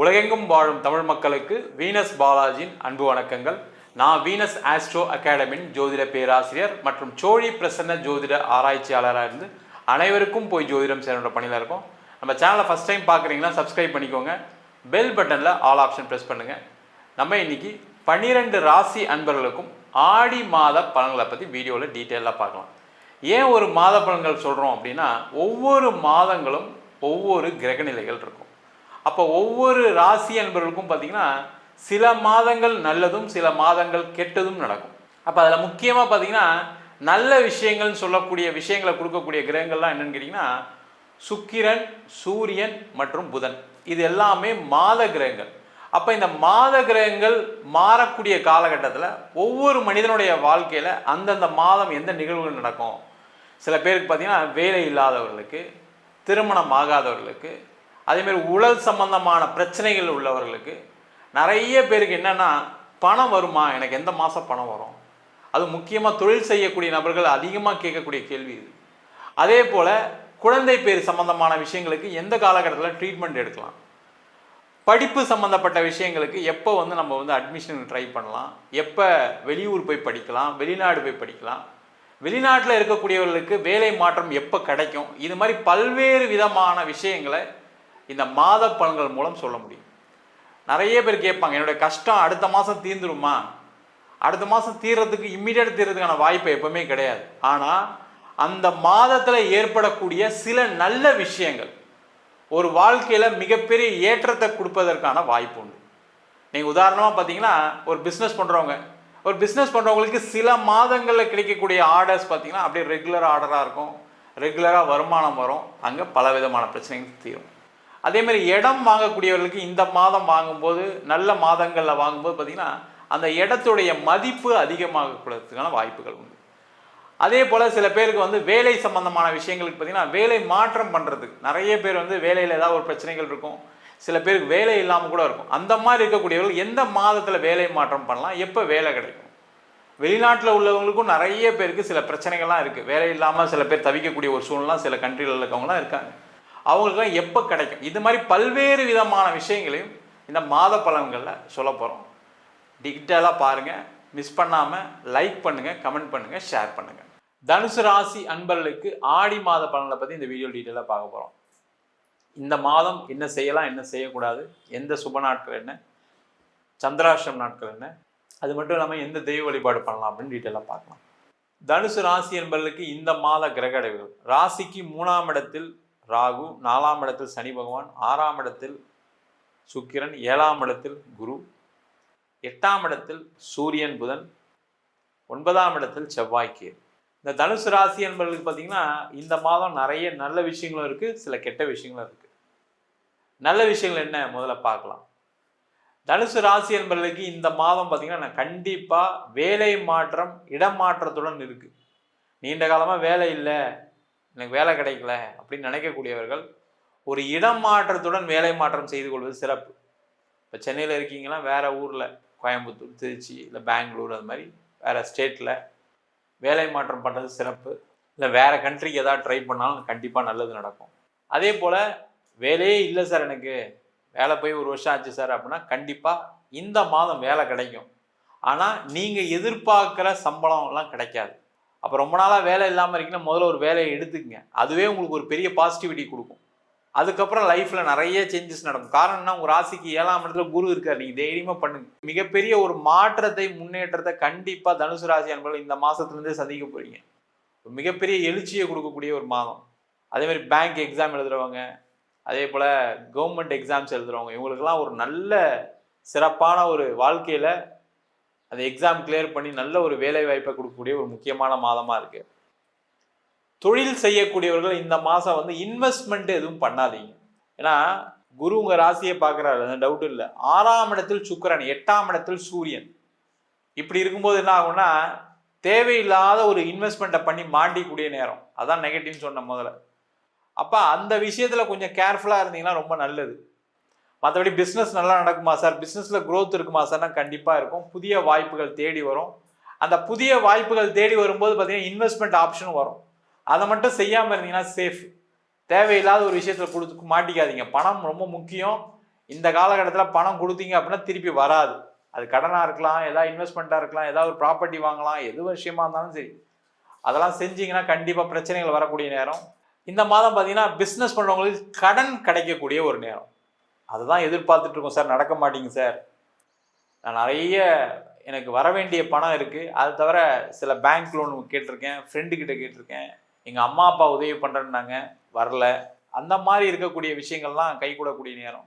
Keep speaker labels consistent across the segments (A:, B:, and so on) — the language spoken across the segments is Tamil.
A: உலகெங்கும் வாழும் தமிழ் மக்களுக்கு வீனஸ் பாலாஜியின் அன்பு வணக்கங்கள். நான் வீனஸ் ஆஸ்ட்ரோ அகாடமியின் ஜோதிட பேராசிரியர் மற்றும் சோழி பிரசன்ன ஜோதிட ஆராய்ச்சியாளராக இருந்து அனைவருக்கும் போய் ஜோதிடம் சேரோட பணியில் இருக்கோம். நம்ம சேனலை ஃபஸ்ட் டைம் பார்க்குறீங்கன்னா சப்ஸ்கிரைப் பண்ணிக்கோங்க. பெல் பட்டனில் ஆல் ஆப்ஷன் ப்ரெஸ் பண்ணுங்கள் நம்ம இன்னைக்கு பன்னிரெண்டு ராசி அன்பர்களுக்கும் ஆடி மாத பலன்களை பற்றி வீடியோவில் டீட்டெயிலாக பார்க்கலாம். ஏன் ஒரு மாத பலன்கள் சொல்கிறோம் அப்படின்னா ஒவ்வொரு மாதங்களும் ஒவ்வொரு கிரகநிலைகள் இருக்கும். அப்போ ஒவ்வொரு ராசி என்பவர்களுக்கும் பார்த்திங்கன்னா சில மாதங்கள் நல்லதும் சில மாதங்கள் கெட்டதும் நடக்கும். அப்போ அதில் முக்கியமாக பார்த்தீங்கன்னா நல்ல விஷயங்கள்னு சொல்லக்கூடிய விஷயங்களை கொடுக்கக்கூடிய கிரகங்கள்லாம் என்னென்னு கேட்டிங்கன்னா சுக்கிரன் சூரியன் மற்றும் புதன். இது எல்லாமே மாத கிரகங்கள். அப்போ இந்த மாத கிரகங்கள் மாறக்கூடிய காலகட்டத்தில் ஒவ்வொரு மனிதனுடைய வாழ்க்கையில் அந்தந்த மாதம் எந்த நிகழ்வுகள் நடக்கும்? சில பேருக்கு பார்த்தீங்கன்னா வேலை இல்லாதவர்களுக்கு திருமணம் ஆகாதவர்களுக்கு அதேமாதிரி உழல் சம்பந்தமான பிரச்சனைகள் உள்ளவர்களுக்கு நிறைய பேருக்கு என்னென்னா பணம் வருமா? எனக்கு எந்த மாதம் பணம் வரும்? அது முக்கியமாக தொழில் செய்யக்கூடிய நபர்கள் அதிகமாக கேட்கக்கூடிய கேள்வி இது. அதே போல் குழந்தை பேர் சம்பந்தமான விஷயங்களுக்கு எந்த காலகட்டத்தில் ட்ரீட்மெண்ட் எடுக்கலாம்? படிப்பு சம்மந்தப்பட்ட விஷயங்களுக்கு எப்போ வந்து நம்ம வந்து அட்மிஷன் ட்ரை பண்ணலாம்? எப்போ வெளியூர் போய் படிக்கலாம்? வெளிநாடு போய் படிக்கலாம்? வெளிநாட்டில் இருக்கக்கூடியவர்களுக்கு வேலை மாற்றம் எப்போ கிடைக்கும்? இது மாதிரி பல்வேறு விதமான விஷயங்களை இந்த மாத பலன்கள் மூலம் சொல்ல முடியும். நிறைய பேர் கேட்பாங்க என்னுடைய கஷ்டம் அடுத்த மாதம் தீர்ந்துருமா? அடுத்த மாதம் தீர்றதுக்கு இம்மிடியட் தீர்றதுக்கான வாய்ப்பு எப்பவுமே கிடையாது. ஆனால் அந்த மாதத்தில் ஏற்படக்கூடிய சில நல்ல விஷயங்கள் ஒரு வாழ்க்கையில் மிகப்பெரிய ஏற்றத்தை கொடுப்பதற்கான வாய்ப்பு உண்டு. நீங்கள் உதாரணமாக பார்த்தீங்கன்னா ஒரு பிஸ்னஸ் பண்ணுறவங்க ஒரு பிஸ்னஸ் பண்ணுறவங்களுக்கு சில மாதங்களில் கிடைக்கக்கூடிய ஆர்டர்ஸ் பார்த்தீங்கன்னா அப்படியே ரெகுலர் ஆர்டராக இருக்கும். ரெகுலராக வருமானம் வரும். அங்கே பல விதமான பிரச்சனைகள் தீரும். அதே மாதிரி இடம் வாங்கக்கூடியவர்களுக்கு இந்த மாதம் வாங்கும்போது நல்ல மாதங்களில் வாங்கும்போது பார்த்திங்கன்னா அந்த இடத்துடைய மதிப்பு அதிகமாகக்கூடதுக்கான வாய்ப்புகள் உண்டு. அதே போல் சில பேருக்கு வந்து வேலை சம்பந்தமான விஷயங்களுக்கு பார்த்திங்கன்னா வேலை மாற்றம் பண்ணுறதுக்கு நிறைய பேர் வந்து வேலையில் ஏதாவது ஒரு பிரச்சனைகள் இருக்கும். சில பேருக்கு வேலை இல்லாமல் கூட இருக்கும். அந்த மாதிரி இருக்கக்கூடியவர்கள் எந்த மாதத்தில் வேலை மாற்றம் பண்ணலாம்? எப்போ வேலை கிடைக்கும்? வெளிநாட்டில் உள்ளவங்களுக்கும் நிறைய பேருக்கு சில பிரச்சனைகள்லாம் இருக்குது வேலை இல்லாமல் சில பேர் தவிக்கக்கூடிய ஒரு சூழ்நிலாம் சில கண்ட்ரியில் இருக்கவங்களாம் இருக்காங்க. அவங்களுக்குலாம் எப்போ கிடைக்கும்? இது மாதிரி பல்வேறு விதமான விஷயங்களையும் இந்த மாத பலன்களில் சொல்ல போகிறோம் டிஜிட்டலாக பாருங்கள் மிஸ் பண்ணாமல் லைக் பண்ணுங்கள் கமெண்ட் பண்ணுங்கள் ஷேர் பண்ணுங்கள் தனுசு ராசி அன்பர்களுக்கு ஆடி மாத பலன்களை பற்றி இந்த வீடியோ டீட்டெயிலாக பார்க்க போகிறோம் இந்த மாதம் என்ன செய்யலாம் என்ன செய்யக்கூடாது எந்த சுப நாட்கள் என்ன சந்திராஷ்டம் நாட்கள் என்ன அது மட்டும் இல்லாமல் எந்த தெய்வ வழிபாடு பண்ணலாம் அப்படின்னு டீட்டெயிலாக பார்க்கலாம். தனுசு ராசி என்பர்களுக்கு இந்த மாத கிரக அடைவுகள் ராசிக்கு மூணாம் இடத்தில் ராகு நாலாம் இடத்தில் சனி பகவான் ஆறாம் இடத்தில் சுக்கிரன் ஏழாம் இடத்தில் குரு எட்டாம் இடத்தில் சூரியன் புதன் ஒன்பதாம் இடத்தில் செவ்வாய்க்கு இந்த தனுசு ராசி என்பவர்களுக்கு பார்த்தீங்கன்னா இந்த மாதம் நிறைய நல்ல விஷயங்களும் இருக்குது சில கெட்ட விஷயங்களும் இருக்குது நல்ல விஷயங்கள் என்ன? முதல்ல பார்க்கலாம். தனுசு ராசி என்பவர்களுக்கு இந்த மாதம் பார்த்தீங்கன்னா கண்டிப்பாக வேலை மாற்றம் இடமாற்றத்துடன் இருக்குது நீண்ட காலமாக வேலை இல்லை. எனக்கு வேலை கிடைக்கல அப்படின்னு நினைக்கக்கூடியவர்கள் ஒரு இடம் மாற்றத்துடன் வேலை மாற்றம் செய்து கொள்வது சிறப்பு. இப்போ சென்னையில் இருக்கீங்கன்னா வேறு ஊரில் கோயம்புத்தூர் திருச்சி இல்லை பெங்களூர் அது மாதிரி வேறு ஸ்டேட்டில் வேலை மாற்றம் பண்ணுறது சிறப்பு. இல்லை வேறு கண்ட்ரிக்கு எதாவது ட்ரை பண்ணாலும் கண்டிப்பாக நல்லது நடக்கும். அதே போல் வேலையே இல்லை சார் எனக்கு. வேலை போய் ஒரு வருஷம் ஆச்சு சார் அப்படின்னா கண்டிப்பாக இந்த மாதம் வேலை கிடைக்கும். ஆனால் நீங்கள் எதிர்பார்க்குற சம்பளம்லாம் கிடைக்காது. அப்போ ரொம்ப நாளாக வேலை இல்லாமல் இருக்கீங்கன்னா முதல்ல ஒரு வேலையை எடுத்துக்கங்க. அதுவே உங்களுக்கு ஒரு பெரிய பாசிட்டிவிட்டி கொடுக்கும். அதுக்கப்புறம் லைஃப்பில் நிறைய சேஞ்சஸ் நடக்கும். காரணம்னா உங்கள் ராசிக்கு ஏழாம் இடத்துல குரு இருக்கார். நீங்கள் தைரியமாக பண்ணுங்க. மிகப்பெரிய ஒரு மாற்றத்தை முன்னேற்றத்தை கண்டிப்பாக தனுசு ராசி அன்பர்கள் இந்த மாதத்துலேருந்தே சந்திக்க போகிறீங்க மிகப்பெரிய எழுச்சியை கொடுக்கக்கூடிய ஒரு மாதம். அதேமாதிரி பேங்க் எக்ஸாம் எழுதுகிறவங்க அதே போல் கவர்மெண்ட் எக்ஸாம்ஸ் எழுதுகிறவங்க இவங்களுக்கெல்லாம் ஒரு நல்ல சிறப்பான ஒரு வாழ்க்கையில் அந்த எக்ஸாம் கிளியர் பண்ணி நல்ல ஒரு வேலை வாய்ப்பை கொடுக்கக்கூடிய ஒரு முக்கியமான மாதமாக இருக்குது தொழில் செய்யக்கூடியவர்கள் இந்த மாதம் வந்து இன்வெஸ்ட்மெண்ட் எதுவும் பண்ணாதீங்க. ஏன்னா குரு உங்கள் ராசியை பார்க்குறாரு அந்த டவுட் இல்லை. ஆறாம் இடத்தில் சுக்கரன் எட்டாம் இடத்தில் சூரியன். இப்படி இருக்கும்போது என்ன ஆகும்னா தேவையில்லாத ஒரு இன்வெஸ்ட்மெண்ட்டை பண்ணி மாட்டிக்கூடிய நேரம். அதான் நெகட்டிவ்னு சொன்ன முதல்ல. அப்போ அந்த விஷயத்தில் கொஞ்சம் கேர்ஃபுல்லாக இருந்தீங்கன்னா ரொம்ப நல்லது. மற்றபடி பிஸ்னஸ் நல்லா நடக்குமா சார் பிஸ்னஸில் க்ரோத் இருக்குமா சார்னா கண்டிப்பாக இருக்கும். புதிய வாய்ப்புகள் தேடி வரும். அந்த புதிய வாய்ப்புகள் தேடி வரும்போது பார்த்தீங்கன்னா இன்வெஸ்ட்மெண்ட் ஆப்ஷனும் வரும். அதை மட்டும் செய்யாமல் இருந்தீங்கன்னா சேஃப் தேவையில்லாத ஒரு விஷயத்தில் கொடுத்து மாட்டிக்காதீங்க. பணம் ரொம்ப முக்கியம். இந்த காலகட்டத்தில் பணம் கொடுத்தீங்க அப்படின்னா திருப்பி வராது. அது கடனாக இருக்கலாம் ஏதாவது இன்வெஸ்ட்மெண்ட்டாக இருக்கலாம் ஏதாவது ஒரு ப்ராப்பர்ட்டி வாங்கலாம் எது விஷயமா இருந்தாலும் சரி. அதெல்லாம் செஞ்சீங்கன்னா கண்டிப்பாக பிரச்சனைகள் வரக்கூடிய நேரம். இந்த மாதம் பார்த்தீங்கன்னா பிஸ்னஸ் பண்ணுறவங்களுக்கு கடன் கிடைக்கக்கூடிய ஒரு நேரம். அதுதான் எதிர்பார்த்துட்டு இருக்கோம் சார். நடக்க மாட்டேங்க சார். நான் நிறைய எனக்கு வர வேண்டிய பணம் இருக்குது அது தவிர சில பேங்க் லோன் கேட்டிருக்கேன் ஃப்ரெண்டுக்கிட்ட கேட்டிருக்கேன். எங்கள் அம்மா அப்பா உதவி பண்ணுறேன்னாங்க வரல. அந்த மாதிரி இருக்கக்கூடிய விஷயங்கள்லாம் கைகூடக்கூடிய நேரம்.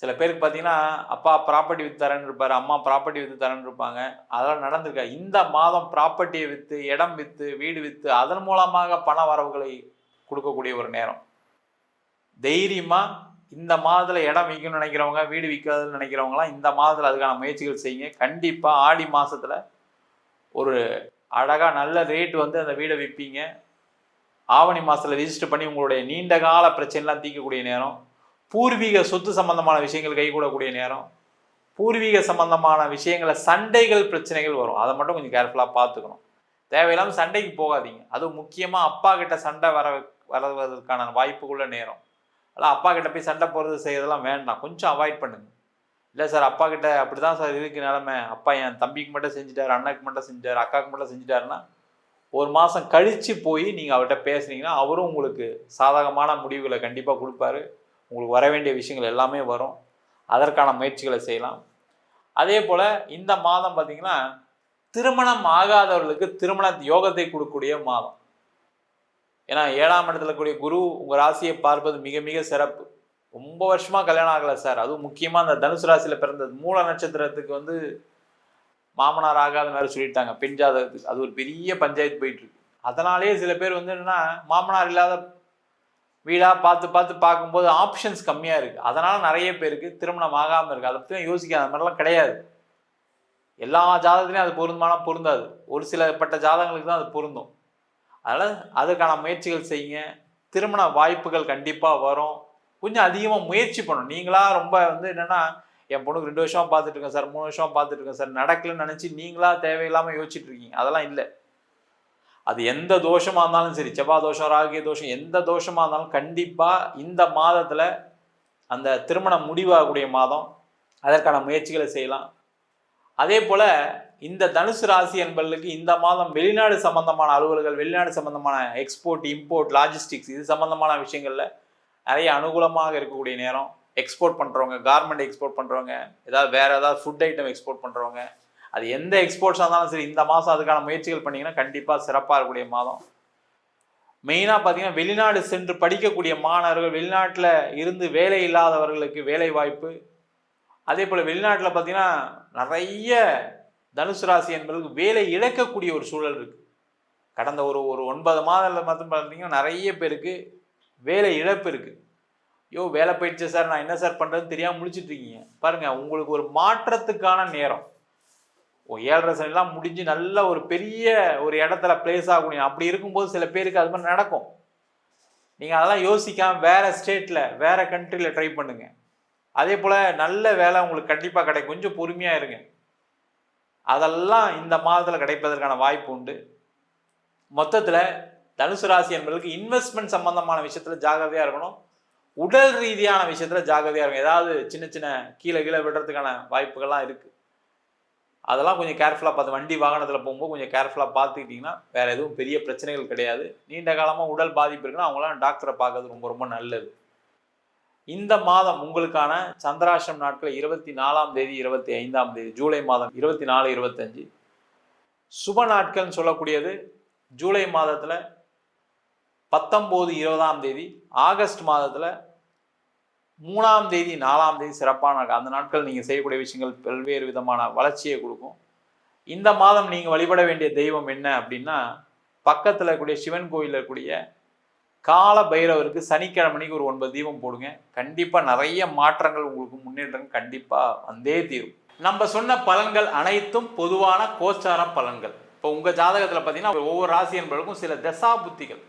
A: சில பேருக்கு பார்த்தீங்கன்னா அப்பா ப்ராப்பர்ட்டி விற்று தரேன்னு இருப்பார் அம்மா ப்ராப்பர்ட்டி விற்று தரேன்னு இருப்பாங்க. அதெல்லாம் நடந்திருக்கா? இந்த மாதம் ப்ராப்பர்ட்டியை விற்று இடம் விற்று வீடு விற்று அதன் மூலமாக பண வரவுகளை கொடுக்கக்கூடிய ஒரு நேரம். தைரியமாக இந்த மாதத்தில் இடம் விற்கணும்னு நினைக்கிறவங்க வீடு விற்காதுன்னு நினைக்கிறவங்களாம் இந்த மாதத்தில் அதுக்கான முயற்சிகள் செய்யுங்க. கண்டிப்பாக ஆடி மாதத்தில் ஒரு அழகாக நல்ல ரேட் வந்து அந்த வீடை விற்பீங்க ஆவணி மாதத்தில் ரிஜிஸ்டர் பண்ணி உங்களுடைய நீண்ட கால பிரச்சனைலாம் தீர்க்கக்கூடிய நேரம். பூர்வீக சொத்து சம்பந்தமான விஷயங்கள் கைகூடக்கூடிய நேரம். பூர்வீக சம்பந்தமான விஷயங்களை சண்டைகள் பிரச்சனைகள் வரும். அதை மட்டும் கொஞ்சம் கேர்ஃபுல்லாக பார்த்துக்கணும். தேவையில்லாமல் சண்டைக்கு போகாதீங்க. அதுவும் முக்கியமாக அப்பா கிட்ட சண்டை வர வருவதற்கான வாய்ப்புக்குள்ள நேரம். அதான் அப்பா கிட்ட போய் சண்டை போகிறது செய்யறதெல்லாம் வேண்டாம். கொஞ்சம் அவாய்ட் பண்ணுங்கள் இல்லை சார் அப்பா கிட்ட அப்படி தான் சார் இருக்கு நிலமை. அப்பா என் தம்பிக்கு மட்டும் செஞ்சுட்டார் அண்ணாக்கு மட்டும் செஞ்சார் அக்காவுக்கு மட்டும் செஞ்சுட்டாருன்னா ஒரு மாதம் கழித்து போய் நீங்கள் அவர்கிட்ட பேசுனீங்கன்னா அவரும் உங்களுக்கு சாதகமான முடிவுகளை கண்டிப்பாக கொடுப்பாரு. உங்களுக்கு வர வேண்டிய விஷயங்கள் எல்லாமே வரும். அதற்கான முயற்சிகளை செய்யலாம். அதே போல் இந்த மாதம் பார்த்திங்கன்னா திருமணம் ஆகாதவர்களுக்கு திருமண யோகத்தை கொடுக்கக்கூடிய மாதம். ஏன்னா ஏழாம் இடத்துல கூடிய குரு உங்கள் ராசியை பார்ப்பது மிக மிக சிறப்பு. ரொம்ப வருஷமாக கல்யாணம் ஆகலை சார். அதுவும் முக்கியமாக அந்த தனுசு ராசியில் பிறந்தது. மூல நட்சத்திரத்துக்கு வந்து மாமனார் ஆகாத மாதிரி சொல்லிட்டாங்க. பெண் ஜாதகத்துக்கு. அது ஒரு பெரிய பஞ்சாயத்து போயிட்டு இருக்கு அதனாலேயே சில பேர் வந்து என்னன்னா மாமனார் இல்லாத வீடாக பார்த்து பார்த்து பார்க்கும்போது ஆப்ஷன்ஸ் கம்மியாக இருக்குது அதனால் நிறைய பேருக்கு திருமணம் ஆகாமல் இருக்குது அதை பற்றியும் யோசிக்காத. அந்த மாதிரிலாம் கிடையாது. எல்லா ஜாதகத்துலையும் அது பொருந்தமான பொருந்தாது. ஒரு சில பட்ட ஜாதகங்களுக்கு தான் அது பொருந்தும். அதனால் அதுக்கான முயற்சிகள் செய்யுங்க. திருமண வாய்ப்புகள் கண்டிப்பாக வரும். கொஞ்சம் அதிகமாக முயற்சி பண்ணணும். நீங்களாக ரொம்ப வந்து என்னென்னா என் பொண்ணுக்கு ரெண்டு வருஷம் பார்த்துட்டு இருக்கேன் சார் மூணு வருஷம் பார்த்துட்டு இருக்கேன் சார் நடக்கலன்னு நினச்சி நீங்களாக தேவையில்லாமல் யோசிச்சுட்டு இருக்கீங்க. அதெல்லாம் இல்லை. அது எந்த தோஷமாக இருந்தாலும் சரி செவ்வாய் தோஷம் ராகிய தோஷம் எந்த தோஷமாக இருந்தாலும் கண்டிப்பாக இந்த மாதத்தில் அந்த திருமணம் முடிவாகக்கூடிய மாதம் அதற்கான முயற்சிகளை செய்யலாம். அதே போல் இந்த தனுசு ராசி என்பவர்களுக்கு இந்த மாதம் வெளிநாடு சம்பந்தமான அலுவல்கள் வெளிநாடு சம்பந்தமான எக்ஸ்போர்ட் இம்போர்ட் லாஜிஸ்டிக்ஸ் இது சம்பந்தமான விஷயங்களில் நிறைய அனுகூலமாக இருக்கக்கூடிய நேரம். எக்ஸ்போர்ட் பண்ணுறவங்க கார்மெண்ட் எக்ஸ்போர்ட் பண்ணுறவங்க ஏதாவது வேறு ஏதாவது ஃபுட் ஐட்டம் எக்ஸ்போர்ட் பண்ணுறவங்க அது எந்த எக்ஸ்போர்ட்ஸாக இருந்தாலும் சரி இந்த மாதம் அதுக்கான முயற்சிகள் பண்ணிங்கன்னா கண்டிப்பாக சிறப்பாக இருக்கக்கூடிய மாதம். மெயினாக பார்த்தீங்கன்னா வெளிநாடு சென்று படிக்கக்கூடிய மாணவர்கள் வெளிநாட்டில் இருந்து வேலை இல்லாதவர்களுக்கு வேலை வாய்ப்பு அதே போல் வெளிநாட்டில் பார்த்தீங்கன்னா நிறைய தனுசு ராசி என்பதற்கு வேலை இழக்கக்கூடிய ஒரு சூழல் இருக்குது கடந்த ஒரு ஒரு ஒன்பது மாதத்தில் மட்டும் பார்த்தீங்கன்னா நிறைய பேருக்கு வேலை இழப்பு இருக்குது ஐயோ வேலை போயிடுச்சு சார் நான் என்ன சார் பண்ணுறதுன்னு தெரியாமல் முடிச்சிட்டு இருக்கீங்க. பாருங்கள் உங்களுக்கு ஒரு மாற்றத்துக்கான நேரம். ஓ ஏழரை சனிலாம் முடிஞ்சு நல்ல ஒரு பெரிய ஒரு இடத்துல பிளேஸ் ஆகணும். அப்படி இருக்கும்போது சில பேருக்கு அது மாதிரி நடக்கும். நீங்கள் அதெல்லாம் யோசிக்காமல் வேறு ஸ்டேட்டில் வேறு கண்ட்ரியில் ட்ரை பண்ணுங்கள் அதே போல் நல்ல வேலை உங்களுக்கு கண்டிப்பாக கிடைக்கும். கொஞ்சம் பொறுமையாக இருங்க. அதெல்லாம் இந்த மாதத்தில் கிடைப்பதற்கான வாய்ப்பு உண்டு. மொத்தத்தில் தனுசு ராசி என்பதற்கு இன்வெஸ்ட்மெண்ட் சம்பந்தமான விஷயத்தில் ஜாகிரதையாக இருக்கணும். உடல் ரீதியான விஷயத்தில் ஜாகிரதையாக இருக்கும் ஏதாவது சின்ன சின்ன கீழே கீழே விடுறதுக்கான வாய்ப்புகள்லாம் இருக்குது அதெல்லாம் கொஞ்சம் கேர்ஃபுல்லாக பார்த்து வண்டி வாகனத்தில் போகும்போது கொஞ்சம் கேர்ஃபுல்லாக பார்த்துக்கிட்டிங்கன்னா வேறு எதுவும் பெரிய பிரச்சனைகள் கிடையாது. நீண்ட காலமாக உடல் பாதிப்பு இருக்குன்னா அவங்களாம் டாக்டரை பார்க்கறது ரொம்ப ரொம்ப நல்லது. இந்த மாதம் உங்களுக்கான சந்திராஷ்டம் நாட்கள் இருபத்தி நாலாம் தேதி இருபத்தி ஐந்தாம் தேதி ஜூலை மாதம் இருபத்தி நாலு இருபத்தஞ்சு. சுப நாட்கள்னு சொல்லக்கூடியது ஜூலை மாதத்தில் பத்தொம்போது இருபதாம் தேதி ஆகஸ்ட் மாதத்தில் மூணாம் தேதி நாலாம் தேதி சிறப்பான அந்த நாட்கள் நீங்கள் செய்யக்கூடிய விஷயங்கள் பல்வேறு விதமான வளர்ச்சியை கொடுக்கும். இந்த மாதம் நீங்கள் வழிபட வேண்டிய தெய்வம் என்ன அப்படின்னா பக்கத்தில் இருக்கக்கூடிய சிவன் கோயிலில் இருக்கக்கூடிய கால பைரவருக்கு சனிக்கிழமைக்கு ஒரு ஒன்பது தீபம் போடுங்க. கண்டிப்பாக நிறைய மாற்றங்கள் உங்களுக்கு முன்னேற்றங்கள் கண்டிப்பாக வந்தே தீரும். நம்ம சொன்ன பலன்கள் அனைத்தும் பொதுவான கோச்சார பலன்கள். இப்போ உங்கள் ஜாதகத்தில் பார்த்தீங்கன்னா ஒவ்வொரு ராசி என்பதற்கும் சில தசா புத்திகள்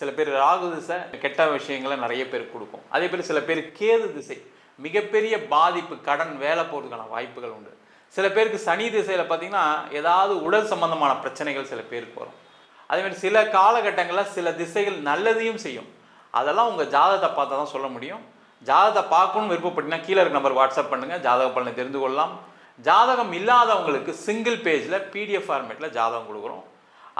A: சில பேர் ராகு திசை கெட்ட விஷயங்களை நிறைய பேர் கொடுக்கும். அதே போல் சில பேர் கேது திசை. மிகப்பெரிய பாதிப்பு கடன் வேலை போகிறதுக்கான வாய்ப்புகள் உண்டு. சில பேருக்கு சனி திசையில் பார்த்தீங்கன்னா ஏதாவது உடல் சம்பந்தமான பிரச்சனைகள் சில பேருக்கு வரும். அதேமாதிரி சில காலகட்டங்களில் சில திசைகள் நல்லதையும் செய்யும். அதெல்லாம் உங்கள் ஜாதகத்தை பார்த்தா தான் சொல்ல முடியும். ஜாதகத்தை பார்க்கணும்னு விருப்பப்பட்டீங்கன்னா கீழே இருக்க நம்பர் வாட்ஸ்அப் பண்ணுங்கள் ஜாதக பலனை தெரிந்து கொள்ளலாம். ஜாதகம் இல்லாதவங்களுக்கு சிங்கிள் பேஜில் பிடிஎஃப் ஃபார்மேட்டில் ஜாதகம் கொடுக்குறோம்.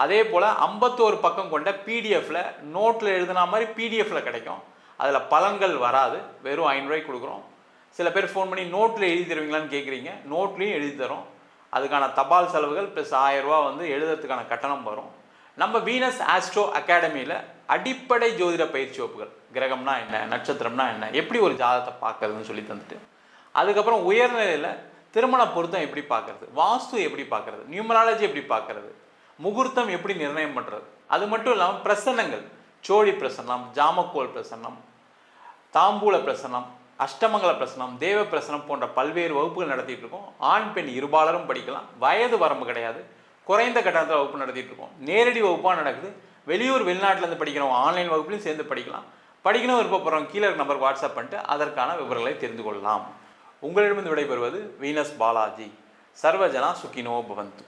A: அதே போல் ஐம்பத்தோரு பக்கம் கொண்ட பிடிஎஃப்பில் நோட்டில் எழுதுன மாதிரி பிடிஎஃப்பில் கிடைக்கும். அதில் பலன்கள் வராது. வெறும் ஐநூறுரூவாய்க்கு கொடுக்குறோம். சில பேர் ஃபோன் பண்ணி நோட்டில் எழுதி தருவீங்களான்னு கேட்குறீங்க நோட்லேயும் எழுதி தரோம் அதுக்கான தபால் செலவுகள் ப்ளஸ் ரூபா வந்து எழுதுறதுக்கான கட்டணம் வரும். நம்ம வீனஸ் ஆஸ்ட்ரோ அகாடமியில் அடிப்படை ஜோதிட பயிற்சி வகுப்புகள். கிரகம்னா என்ன நட்சத்திரம்னா என்ன எப்படி ஒரு ஜாதகத்தை பார்க்கறதுன்னு சொல்லி தந்துட்டு. அதுக்கப்புறம் உயர்நிலையில் திருமண பொருத்தம் எப்படி பார்க்கறது வாஸ்து எப்படி பார்க்கறது நியூமராலஜி எப்படி பார்க்கறது முகூர்த்தம் எப்படி நிர்ணயம் பண்ணுறது அது மட்டும் இல்லாமல் பிரசன்னங்கள் சோழி பிரசன்னம் ஜாமக்கோல் பிரசன்னம் தாம்பூல பிரசனம் அஷ்டமங்கல பிரசனம் தேவ பிரசனம் போன்ற பல்வேறு வகுப்புகள் நடத்திட்டு இருக்கோம். ஆண் பெண் இருபாலரும் படிக்கலாம். வயது வரம்பு கிடையாது. குறைந்த கட்டணத்தில் வகுப்பு நடத்திட்டு இருக்கோம் நேரடி வகுப்பாக நடக்குது. வெளியூர் வெளிநாட்டிலேருந்து படிக்கிறவங்க ஆன்லைன் வகுப்புலையும் சேர்ந்து படிக்கலாம். படிக்கணும் விருப்பப்படுறவங்க கீழே இருக்க நம்பர் வாட்ஸ்அப் பண்ணிட்டு அதற்கான விவரங்களை தெரிந்து கொள்ளலாம். உங்களிடமிருந்து விடைபெறுவது வீனஸ் பாலாஜி. சர்வஜனா சுகினோ பவந்து.